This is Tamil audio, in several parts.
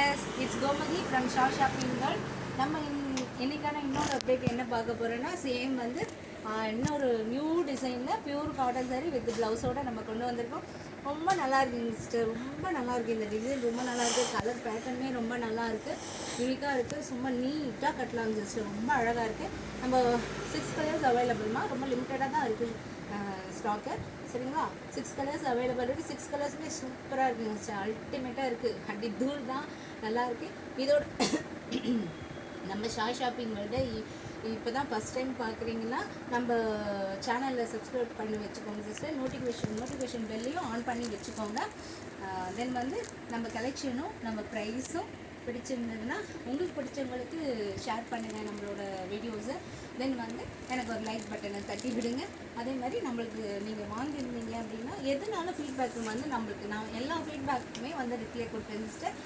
எஸ் இட்ஸ் கோமதி ஃப்ரம் ஷா ஷாப்பிங் வேர்ல்ட் நம்ம இன்- இன்னைக்கான இன்னொரு அப்டேட் என்ன பார்க்க போகிறோன்னா சேம் வந்து இன்னொரு நியூ டிசைனில் பியூர் காட்டன் சாரி வித் ப்ளவுஸோட நம்ம கொண்டு வந்திருக்கோம். ரொம்ப நல்லா இருக்குங்க சிஸ்டர் ரொம்ப நல்லா இருக்குது இந்த டிசைன் ரொம்ப நல்லா இருக்குது கலர் பேட்டர்னே ரொம்ப நல்லா இருக்குது யூனிக்காக இருக்குது சும்மா நீட்டாக கட்டலாம் சிஸ்டர் ரொம்ப அழகாக இருக்குது நம்ம சிக்ஸ் கலர்ஸ் அவைலபிள்மா ரொம்ப லிமிட்டடாக தான் இருக்குது ஸ்டாக்கு சரிங்களா? சிக்ஸ் கலர்ஸ் அவைலபிள் இருக்குது சிக்ஸ் கலர்ஸுமே சூப்பராக இருக்குங்க அல்டிமேட்டாக இருக்குது அப்படி தூள் தான். நல்லாயிருக்கு இதோட நம்ம ஷா ஷாப்பிங் வேர்ல்டு இப்போ தான் ஃபஸ்ட் டைம் பார்க்குறீங்கன்னா நம்ம சேனலில் சப்ஸ்கிரைப் பண்ணி வச்சுக்கோங்க சிஸ்டர் நோட்டிஃபிகேஷன் நோட்டிஃபிகேஷன் பெல்லையும் ஆன் பண்ணி வச்சுக்கோங்க. தென் வந்து நம்ம கலெக்ஷனும் நம்ம ப்ரைஸும் பிடிச்சிருந்ததுன்னா உங்களுக்கு பிடிச்சவங்களுக்கு ஷேர் பண்ணுங்கள் நம்மளோட வீடியோஸை தென் வந்து எனக்கு ஒரு லைக் பட்டனை தட்டி விடுங்க. அதே மாதிரி நம்மளுக்கு நீங்கள் வாங்கியிருந்தீங்க அப்படின்னா எதுனாலும் ஃபீட்பேக் வந்து நம்மளுக்கு நான் எல்லா ஃபீட்பேக்குமே வந்து ரிப்ளை கொடுப்பேன் சிஸ்டர்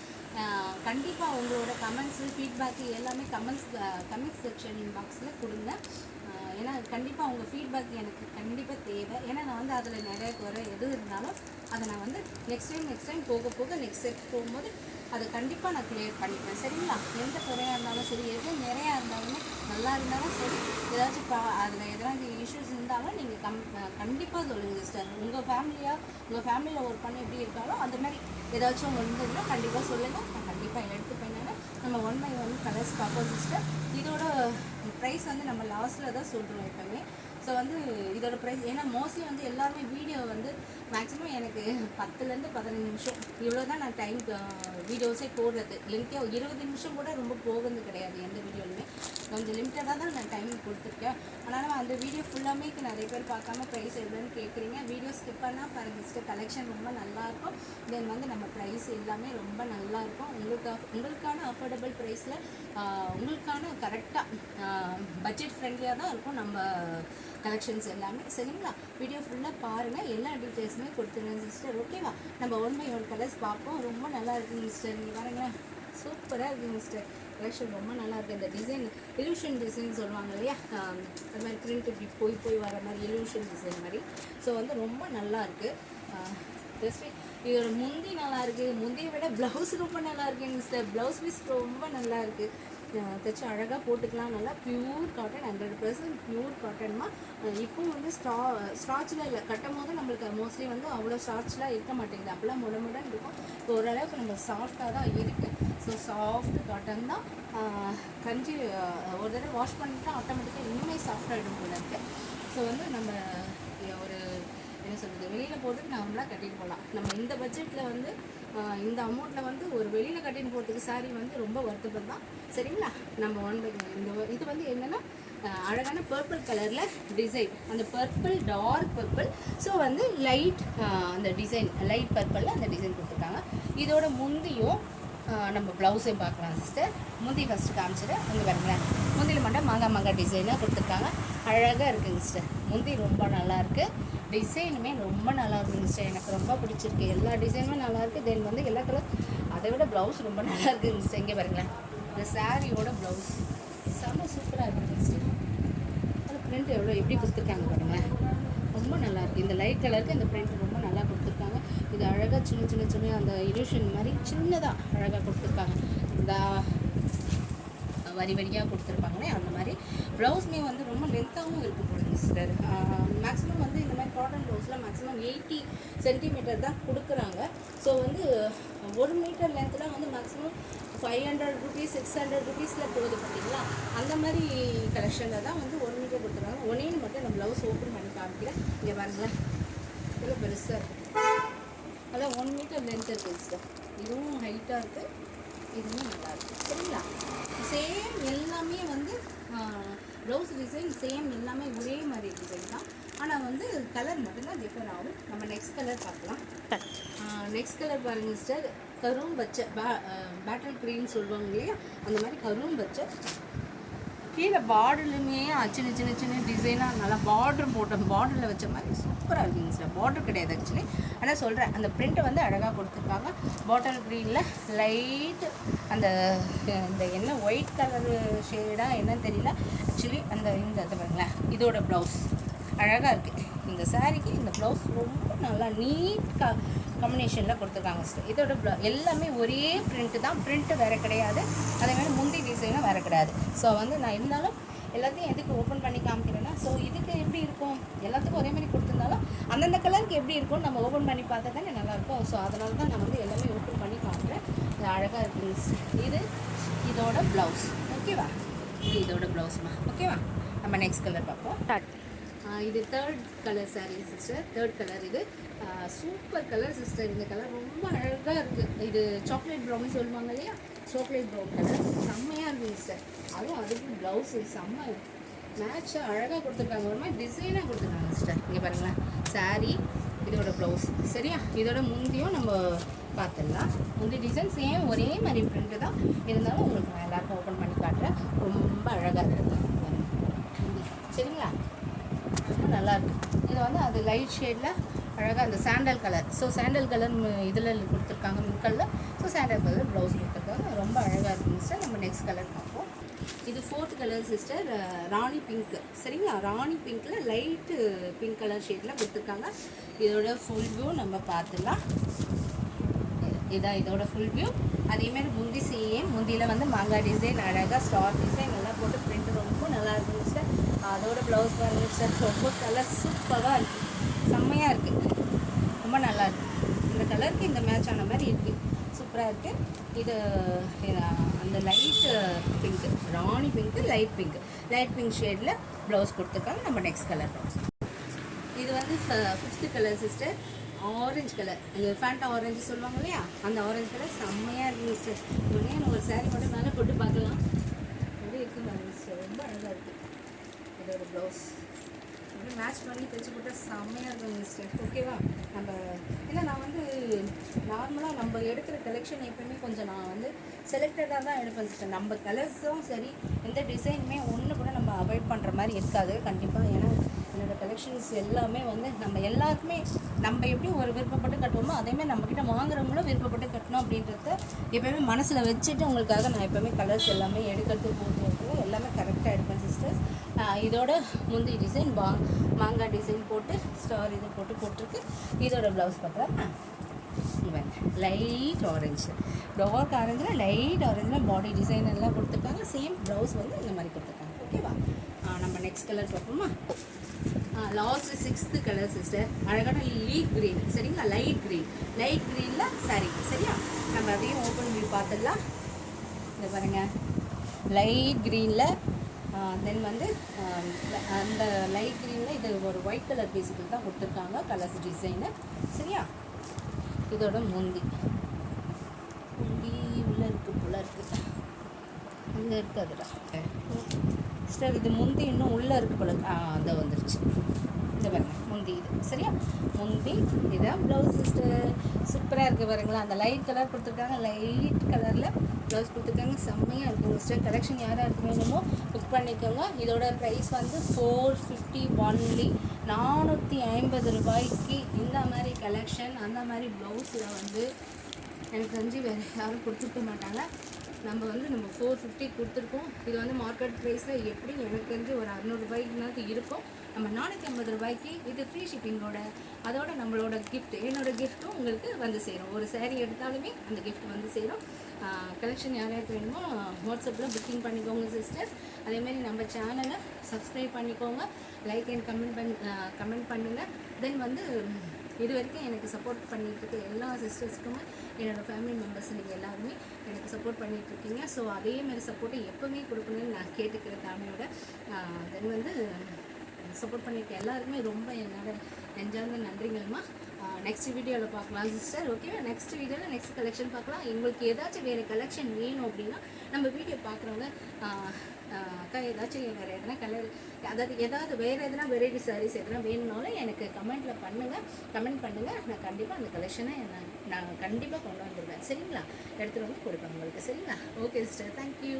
கண்டிப்பாக உங்களோட கமெண்ட்ஸு ஃபீட்பேக்கு எல்லாமே கமெண்ட்ஸ் கமெண்ட்ஸ் செக்ஷன் பாக்ஸில் கொடுங்க. ஏன்னா கண்டிப்பாக உங்கள் ஃபீட்பேக் எனக்கு கண்டிப்பாக தேவை. ஏன்னா நான் வந்து அதில் நிறைய குறை எது இருந்தாலும் அதை நான் வந்து நெக்ஸ்ட் டைம் நெக்ஸ்ட் டைம் போக போக நெக்ஸ்ட் ஸ்டெப் போகும்போது அதை கண்டிப்பாக நான் கிளியர் பண்ணிப்பேன் சரிங்களா? எந்த குறையாக இருந்தாலும் சரி எது நிறையா இருந்தாலுமே நல்லா இருந்தாலும் சரி ஏதாச்சும் பா அதில் எதனா இஷ்யூஸ் இருந்தாலும் நீங்கள் கம் கண்டிப்பாக சொல்லுங்கள் சிஸ்டர் உங்கள் ஃபேமிலியாக உங்கள் ஃபேமிலியில் ஒர்க் பண்ணி எப்படி இருக்காலோ அந்த மாதிரி ஏதாச்சும் இருந்ததுன்னா கண்டிப்பாக சொல்லுங்கள் நான் கண்டிப்பாக எடுத்துப்பேன் நான் நம்ம ஒன் பை ஒன் கலர்ஸ் பார்ப்போம் இதோட ப்ரைஸ் வந்து நம்ம லாஸ்ட்டில் தான் சொல்கிறோம் எப்போவுமே. ஸோ வந்து இதோட ப்ரைஸ் ஏன்னா மோஸ்ட்லி வந்து எல்லாருமே வீடியோ வந்து மேக்ஸிமம் எனக்கு பத்துலேருந்து பதினஞ்சு நிமிஷம். இவ்வளோ தான் நான் டைம் வீடியோஸே போடுறது. லிமிட்டாக இருபது நிமிஷம் கூட ரொம்ப போகிறது கிடையாது எந்த வீடியோலுமே கொஞ்சம் லிமிட்டடாக தான் நான் டைம் கொடுத்துருக்கேன். ஆனாலும் அந்த வீடியோ ஃபுல்லாமே நிறைய பேர் பார்க்காம ப்ரைஸ் எவ்வளோன்னு கேட்குறீங்க வீடியோ ஸ்கிப் பண்ணால் பாருங்கள் சிஸ்டர் கலெக்ஷன் ரொம்ப நல்லாயிருக்கும் தென் வந்து நம்ம ப்ரைஸ் எல்லாமே ரொம்ப நல்லாயிருக்கும் உங்களுக்கு உங்களுக்கான அஃபோர்டபுள் ப்ரைஸில் உங்களுக்கான கரெக்டாக பட்ஜெட் ஃப்ரெண்ட்லியாக தான் இருக்கும். நம்ம கலெக்ஷன்ஸ் எல்லாமே. சரிங்களா? வீடியோ ஃபுல்லாக பாருங்கள் எல்லா டீட்டெயில்ஸுமே கொடுத்துருங்க சிஸ்டர் ஓகேவா நம்ம ஒன் பை ஒன் கலர்ஸ் பார்ப்போம். ரொம்ப நல்லா இருக்குங்க சிஸ்டர் நீங்கள் பாருங்களேன் சூப்பராக இருக்குங்க சிஸ்டர் கலெக்ஷன் ரொம்ப நல்லா இருக்குது இந்த டிசைன் இலூஷன் டிசைன் சொல்லுவாங்க இல்லையா? அது மாதிரி பிரிண்ட் இப்படி போய் போய் வர மாதிரி இலூஷன் டிசைன் மாதிரி. ஸோ வந்து ரொம்ப நல்லா இருக்குது ஜஸ்ட் இதோட முந்தி நல்லா இருக்குது முந்தியை விட ப்ளவுஸ் ரொம்ப நல்லா இருக்குங்க சிஸ்டர் ப்ளவுஸ் பீஸ் ரொம்ப நல்லா இருக்குது தைச்சு அழகாக போட்டுக்கலாம். நல்லா pure cotton hundred percent pure காட்டன்மா இப்போவும் வந்து ஸ்டா ஸ்டாச்சில் இல்லை கட்டும் போது நம்மளுக்கு மோஸ்ட்லி வந்து அவ்வளோ ஸ்டாச்லாம் இருக்க மாட்டேங்குது. அப்போல்லாம் முடமுடன் இருக்கும். இப்போ ஓரளவுக்கு நம்ம சாஃப்டாக தான் இருக்குது ஸோ சாஃப்ட் காட்டன் தான். கஞ்சி ஒரு தடவை வாஷ் பண்ணிட்டா ஆட்டோமேட்டிக்காக இன்னுமே சாஃப்டாகிடும் போல இருக்குது ஸோ வந்து நம்ம ஒரு என்ன சொல்கிறது வெளியில் போட்டு நார்மலாக கட்டிட்டு போகலாம் நம்ம இந்த பட்ஜெட்டில் வந்து இந்த அமௌண்ட்டில் வந்து ஒரு வெளியில் கட்டின்னு போகிறதுக்கு சாரீ வந்து ரொம்ப வருத்தப்படும் தான். சரிங்களா? நம்ம ஒன் பை இந்த இது வந்து என்னென்னா அழகான பர்பிள் கலரில் டிசைன் அந்த பர்பிள் டார்க் பர்பிள் ஸோ வந்து லைட் அந்த டிசைன் லைட் பர்பிளில் அந்த டிசைன் கொடுத்துருக்காங்க. இதோட முந்தியும் நம்ம ப்ளவுஸையும் பார்க்கலாம் சிஸ்டர் முந்தி ஃபஸ்ட்டு காமிச்சிட்டு அங்கே பாருங்களேன். முந்தியில் மட்டும் மாங்காய் மாங்காய் டிசைனாக கொடுத்துருக்காங்க. அழகாக இருக்குங்க சிஸ்டர் முந்தி ரொம்ப நல்லாயிருக்கு டிசைனுமே ரொம்ப நல்லா இருந்துச்சு. எனக்கு ரொம்ப பிடிச்சிருக்கு. எல்லா டிசைனுமே நல்லா இருக்கு. தென் வந்து எல்லா கலர் அதை விட ப்ளவுஸ் ரொம்ப நல்லா இருந்துச்சு. இங்கே பாருங்களேன். இந்த சாரியோட ப்ளவுஸ் செம்ம சூப்பராக இருந்துச்சு. அது பிரிண்ட் எவ்வளோ எப்படி கொடுத்துருக்காங்க பாருங்களேன். ரொம்ப நல்லா இருக்கு. இந்த லைட் கலருக்கு இந்த பிரிண்ட் ரொம்ப நல்லா கொடுத்துருக்காங்க. இது அழகாக சின்ன சின்ன சின்ன அந்த இலூஷன் மாதிரி சின்னதாக அழகாக கொடுத்துருக்காங்க. இந்த வரி வரியாக கொடுத்துருப்பாங்களே அந்த மாதிரி. ப்ளவுஸ்மே வந்து ரொம்ப லென்த்தாகவும் இருக்குது போடுங்க சிஸ்டர் மேக்ஸிமம் வந்து இந்த மாதிரி காட்டன் ப்ளவுஸில் மேக்ஸிமம் எயிட்டி சென்டிமீட்டர் தான் கொடுக்குறாங்க. ஸோ வந்து ஒரு மீட்டர் லென்த்தில் வந்து maximum five hundred rupees six hundred ருபீஸில் போகுது பார்த்தீங்களா? அந்த மாதிரி கலெக்ஷனில் தான் வந்து ஒரு மீட்டர் கொடுத்துருக்காங்க ஒன்னேன்னு மட்டும் நான் ப்ளவுஸ் ஓப்பன் பண்ணி காமிக்கிறேன். இங்கே பாருங்களேன் இவ்வளோ பெருசாக இருக்குது அதான் ஒன் மீட்டர் லென்த் இருக்குது சார் இதுவும் ஹைட்டாக இருக்குது இதுவும் நல்லாயிருக்கு சரிங்களா? சேம் எல்லாமே வந்து ப்ளவுஸ் டிசைன் சேம் எல்லாமே ஒரே மாதிரி டிசைன் தான். ஆனால் வந்து கலர் மட்டும்தான் டிஃபர் ஆகும். நம்ம நெக்ஸ்ட் கலர் பார்க்கலாம். நெக்ஸ்ட் கலர் பாருங்க சிஸ்டர் கரும் பச்சை பே பேட்டல் க்ரீன் சொல்லுவாங்க இல்லையா? அந்த மாதிரி கரும் பச்சை கீழே பார்டர்லையுமே சின்ன சின்ன சின்ன டிசைனாக நல்லா பார்டர் போட்ட பார்டரில் வச்ச மாதிரி சூப்பராக இருக்குங்க சார் பார்டர் கிடையாது ஆக்சுவலி ஆனால் சொல்கிறேன் அந்த பிரிண்ட்டை வந்து அழகாக கொடுத்துருக்காங்க. பாட்டில் க்ரீனில் லைட் அந்த இந்த என்ன ஒயிட் கலர் ஷேடாக என்னன்னு தெரியல. ஆக்சுவலி அந்த இந்த இது பாருங்களேன் இதோட ப்ளவுஸ் அழகாக இருக்குது இந்த சாரீக்கு இந்த ப்ளவுஸ் ரொம்ப நல்லா நீட் க காம்பினேஷனில் கொடுத்துருக்காங்க சிஸ்டர் இதோட ப்ள எல்லாமே ஒரே பிரிண்ட்டு தான். பிரிண்ட்டு வேறு கிடையாது. அதே மாதிரி முந்தி டிசைனும் வேறு கிடையாது. ஸோ வந்து நான் இருந்தாலும் எல்லாத்தையும் எதுக்கு ஓப்பன் பண்ணி காமிக்கிறேன்னா ஸோ இதுக்கு எப்படி இருக்கும்? எல்லாத்துக்கும் ஒரே மாதிரி கொடுத்துருந்தாலும் அந்தந்த கலருக்கு எப்படி இருக்கும் நம்ம ஓப்பன் பண்ணி பார்த்தா தானே நல்லாயிருக்கும் ஸோ அதனால தான் நான் வந்து எல்லாமே ஓப்பன் பண்ணி காமிக்கிறேன். இது அழகாக இருக்குது இது இதோட ப்ளவுஸ் ஓகேவா இது இதோட ப்ளவுஸ்மா ஓகேவா நம்ம நெக்ஸ்ட் கலர் பார்ப்போம். ஸ்டார்ட் இது third colour sari sister third colour இது. சூப்பர் கலர் சிஸ்டர் இந்த கலர் ரொம்ப அழகாக இருக்குது இது சாக்லேட் ப்ரௌன் சொல்லுவாங்க இல்லையா? சாக்லேட் ப்ரௌன் கலர் செம்மையாக இருக்குது சிஸ்டர் அதுவும் அதுக்கு ப்ளவுஸு செம்ம மேட்சாக அழகாக கொடுத்துருக்காங்க. ஒரு மாதிரி டிசைனாக கொடுத்துருக்காங்க சிஸ்டர் இங்கே பாருங்களேன். சாரீ இதோட ப்ளவுஸ் சரியா? இதோட முந்தியும் நம்ம பார்த்துடலாம். முந்தி டிசைன் சேம் ஒரே மாதிரி பிரிண்ட்டு தான். இருந்தாலும் உங்களுக்கு நான் எல்லாருக்கும் ஓப்பன் பண்ணி காட்டுறேன். ரொம்ப அழகாக இருக்குது சரிங்களா? நல்லாயிருக்கு இது வந்து அது லைட் ஷேடில் அழகாக அந்த sandal colour so sandal colour இதில் கொடுத்துருக்காங்க மின்கல்ல ஸோ சாண்டல் கலர் ப்ளவுஸ் கொடுத்துருக்காங்க. ரொம்ப அழகாக இருக்குங்க சார் நம்ம நெக்ஸ்ட் கலர் பார்ப்போம். இது fourth colour sister rani pink சரிங்களா? ராணி பிங்க்கில் லைட்டு பிங்க் கலர் ஷேடில் கொடுத்துருக்காங்க. இதோட ஃபுல் வியூ நம்ம பார்த்துக்கலாம் இதான் இதோட ஃபுல் வியூ அதேமாரி முந்தி சேம் முந்தியில் வந்து மாங்காய் டிசைன் அழகாக ஸ்டார் டிசைன் நல்லா போட்டு பிரிண்ட் ரொம்ப நல்லா இருக்குங்க சார் அதோட ப்ளவுஸ் பாருங்க சார் ரொம்ப கலர் சூப்பராக இருக்குது செம்மையாக இருக்குது ரொம்ப நல்லா இருக்குது இந்த கலருக்கு இந்த மேட்ச் ஆன மாதிரி இருக்குது சூப்பராக இருக்குது இது அந்த light pink rani pink light pink light pink ஷேடில் ப்ளவுஸ் கொடுத்துருக்காங்க. நம்ம நெக்ஸ்ட் கலர் இது வந்து fifth colour sister orange colour இந்த ஃபேண்டா ஆரஞ்சு சொல்லுவாங்க இல்லையா? அந்த ஆரஞ்சு கலர் செம்மையாக இருக்குது சிஸ்டர் உடனே ஒரு சாரி மட்டும் மேலே போட்டு பார்க்கலாம் எப்படி இருக்குது பாருங்க சிஸ்டர் ரொம்ப அழகாக இருக்குது இதோட ப்ளவுஸ் அப்படியே மேட்ச் பண்ணி தைச்சு போட்டால் செம்மையாக இருக்கும் மிஸ்டர் ஓகேவா நம்ம ஏன்னா நான் வந்து நார்மலாக நம்ம எடுக்கிற கலெக்ஷன் எப்பயுமே கொஞ்சம் நான் வந்து செலக்டடாக தான் எடுப்பேன் சிஸ்டர் நம்ம கலர்ஸும் சரி எந்த டிசைனுமே ஒன்று கூட நம்ம அவாய்ட் பண்ணுற மாதிரி இருக்காது கண்டிப்பாக ஏன்னா என்னோடய கலெக்ஷன்ஸ் எல்லாமே வந்து நம்ம எல்லாருக்குமே நம்ம எப்படி ஒரு விருப்பப்பட்டு கட்டுவோமோ அதேமாதிரி நம்மக்கிட்ட வாங்குறவங்களும் விருப்பப்பட்டு கட்டணும் அப்படின்றத எப்போயுமே மனசில் வச்சுட்டு உங்களுக்காக நான் எப்போவுமே கலர்ஸ் எல்லாமே எடுக்கிறதுக்கு போகிறேன் சிஸ்டர்ஸ் இதோட முந்தி டிசைன் பா மாங்காய் டிசைன் போட்டு ஸ்டார் இது போட்டு போட்டிருக்கு. இதோட ப்ளவுஸ் பார்த்தா லைட் ஆரஞ்சு டார்க் ஆரஞ்சில் லைட் ஆரஞ்சில் பாடி டிசைன் எல்லாம் கொடுத்துருக்காங்க. சேம் ப்ளவுஸ் வந்து இந்த மாதிரி கொடுத்துருக்காங்க. ஓகேவா நம்ம நெக்ஸ்ட் கலர் பார்ப்போமா? லாஸ்ட் சிக்ஸ்த்து கலர் சிஸ்டர் அழகான லீக் க்ரீன் சரிங்களா? லைட் க்ரீன் லைட் க்ரீனில் சரி சரியா? நம்ம அதையும் ஓப்பன் பண்ணி பார்த்துடலாம். இந்த பாருங்கள் லைட் க்ரீனில் தென் வந்து அந்த லைட் க்ரீனில் இது ஒரு ஒயிட் கலர் பேசிக்கல் தான் கொடுத்துருக்காங்க கலர்ஸ் டிசைனு சரியா? இதோட முந்தி. முந்தி உள்ளே இருக்கு போல இருக்கு. அங்கே இருக்கு அதுடா சிஸ்டர் இது முந்தி இன்னும் உள்ளே இருக்கு போல. ஆ அதை வந்துருச்சு. இந்த பாருங்க முந்தி இது. சரியா? முந்தி இதான் ப்ளவுஸ் சிஸ்டர் சூப்பராக இருக்குது பாருங்களா. அந்த லைட் கலர் கொடுத்துருக்காங்க லைட் கலரில் ப்ளவுஸ் கொடுத்துருக்காங்க. செம்மையாக இருக்குது சிஸ்டர் கலெக்ஷன் யார் யாருக்கு வேணுமோ புக் பண்ணிக்கோங்க. இதோட ப்ரைஸ் வந்து ஃபோர் ஃபிஃப்டி ஒன்லி நானூற்றி ஐம்பது ரூபாய்க்கு இந்த மாதிரி கலெக்ஷன் அந்த மாதிரி ப்ளவுஸில் வந்து எனக்கு தெரிஞ்சு வேறு யாரும் கொடுத்துருக்க மாட்டாங்க. நம்ம வந்து நம்ம ஃபோர் ஃபிஃப்டி கொடுத்துருக்கோம். இது வந்து மார்க்கெட் ப்ரைஸில் எப்படி எனக்கு தெரிஞ்சு ஒரு அறநூறுபாய்க்குனாவது இருக்கும். நம்ம நானூற்றி ஐம்பது ரூபாய்க்கு இது ஃப்ரீ ஷிப்பிங்கோட அதோட நம்மளோட கிஃப்ட் என்னோட கிஃப்ட்டும் உங்களுக்கு வந்து சேரும். ஒரு சேரீ எடுத்தாலுமே அந்த கிஃப்ட் வந்து சேரும். கலெக்ஷன் யார் யாருக்கு வேணுமோ வாட்ஸ்அப்பில் புக்கிங் பண்ணிக்கோங்க சிஸ்டர்ஸ் அதேமாரி நம்ம சேனலை சப்ஸ்கிரைப் பண்ணிக்கோங்க. லைக் அண்ட் கமெண்ட் பண்ணி கமெண்ட் பண்ணுங்கள் தென் வந்து இது வரைக்கும் எனக்கு சப்போர்ட் பண்ணிகிட்டு இருக்க எல்லா சிஸ்டர்ஸ்க்குமே என்னோடய ஃபேமிலி மெம்பர்ஸ் நீங்கள் எல்லாருமே எனக்கு சப்போர்ட் பண்ணிகிட்ருக்கீங்க இருக்கீங்க ஸோ அதே மாதிரி சப்போர்ட்டை எப்போவுமே கொடுக்கணும்னு நான் கேட்டுக்கிறேன் ஃபேமிலியோட தென் வந்து சப்போர்ட் பண்ணியிருக்க எல்லாருக்குமே ரொம்ப என்னோட நெஞ்சார்ந்த நன்றிங்கள்மா. நெக்ஸ்ட் வீடியோவில் பார்க்கலாம் சிஸ்டர் ஓகேவா நெக்ஸ்ட் வீடியோவில் நெக்ஸ்ட் கலெக்ஷன் பார்க்கலாம். உங்களுக்கு ஏதாச்சும் வேறு கலெக்ஷன் வேணும் அப்படின்னா நம்ம வீடியோ பார்க்குறவங்க அக்கா ஏதாச்சும் வேறு எதனா கலர் அதாவது ஏதாவது வேறு எதனா வெரைட்டி சாரீஸ் எதனா வேணும்னாலும் எனக்கு கமெண்ட்டில் பண்ணுங்கள் கமெண்ட் பண்ணுங்கள் நான் கண்டிப்பாக அந்த கலெக்ஷனை நான் நான் கண்டிப்பாக கொண்டு வந்துடுவேன் சரிங்களா? எடுத்துகிட்டு வந்து கொடுப்பேன் உங்களுக்கு. சரிங்களா? Okay sister thank you